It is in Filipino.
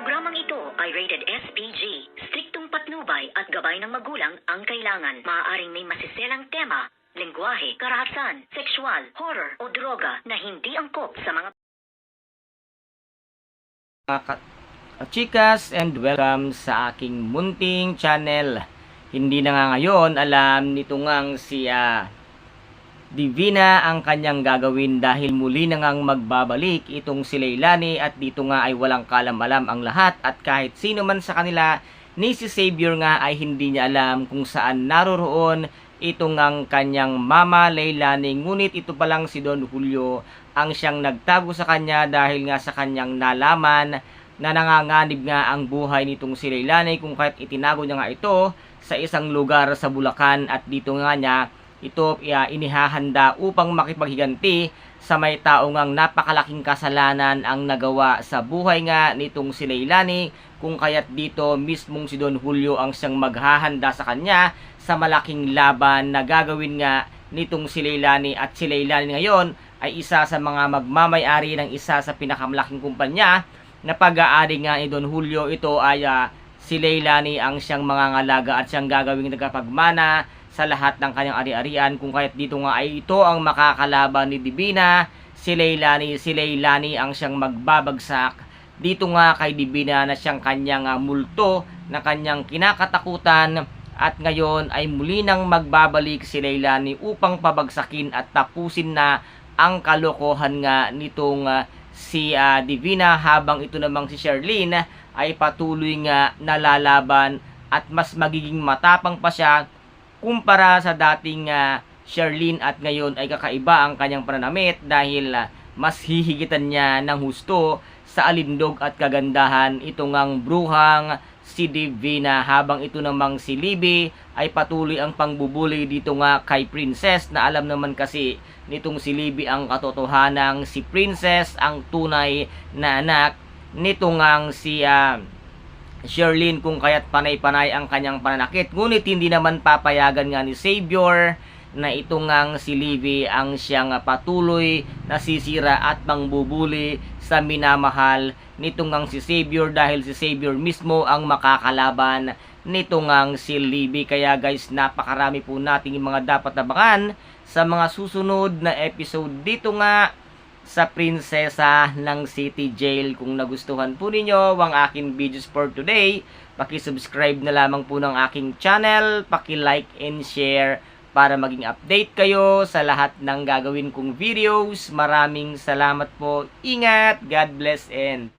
Programang ito ay rated SPG. Striktong patnubay at gabay ng magulang ang kailangan. Maaaring may masiselang tema, lengguwahe, karahasan, sexual, horror o droga na hindi angkop sa mga mga ka- chikas and welcome sa aking munting channel. Hindi na nga ngayon alam nito ngang si ah, Divina ang kanyang gagawin dahil muli na ngang magbabalik itong si Leilani at dito nga ay walang kalam-alam ang lahat at kahit sino man sa kanila ni si Xavier nga ay hindi niya alam kung saan naroroon ito ngang kanyang mama Leilani. Ngunit ito pa lang si Don Julio ang siyang nagtago sa kanya dahil nga sa kanyang nalaman na nanganganib nga ang buhay nitong si Leilani kung kahit itinago niya nga ito sa isang lugar sa Bulacan at dito nga niya ito uh, inihahanda upang makipaghiganti sa may tao ngang napakalaking kasalanan ang nagawa sa buhay nga nitong si Leilani kung kaya't dito mismong si Don Julio ang siyang maghahanda sa kanya sa malaking laban na gagawin nga nitong si Leilani. At si Leilani ngayon ay isa sa mga magmamayari ng isa sa pinakamalaking kumpanya na pag-aari nga ni Don Julio. Ito ay ah, si Leilani ang siyang mga ngalaga at siyang gagawing tagapagmana sa lahat ng kanyang ari-arian. Kung kaya't dito nga ay ito ang makakalaban ni Divina si Leilani si Leilani ang siyang magbabagsak. Dito nga kay Divina na siyang kanyang ah, multo na kanyang kinakatakutan. At ngayon ay muli nang magbabalik si Leilani upang pabagsakin at tapusin na ang kalokohan nga nitong ah, si ah, Divina. Habang ito namang si Sherlyn ay patuloy nga nalalaban at mas magiging matapang pa siya kumpara sa dating ah, Sherlyn at ngayon ay kakaiba ang kanyang pananamit dahil ah, mas hihigitan niya ng husto sa alindog at kagandahan. Ito ngang bruhang si Divina. Habang ito namang si Libby ay patuloy ang pangbubuli dito nga kay Princess. Na alam naman kasi nitong si Libby ang katotohanang si Princess ang tunay na anak nito ngang si ah, Sherlyn kung kaya't panay-panay ang kanyang pananakit. Ngunit hindi naman papayagan nga ni Savior na ito ngang si Livy ang siyang patuloy nasisira at mangbubuli sa minamahal nito ngang si Savior dahil si Savior mismo ang makakalaban nito ngang si Livy. Kaya guys, napakarami po nating mga dapat abangan sa mga susunod na episode dito nga sa Prinsesa ng City Jail. Kung nagustuhan po ninyo ang aking videos for today, paki-subscribe na lamang po ng aking channel, paki-like and share para maging update kayo sa lahat ng gagawin kong videos. Maraming salamat po. Ingat, God bless and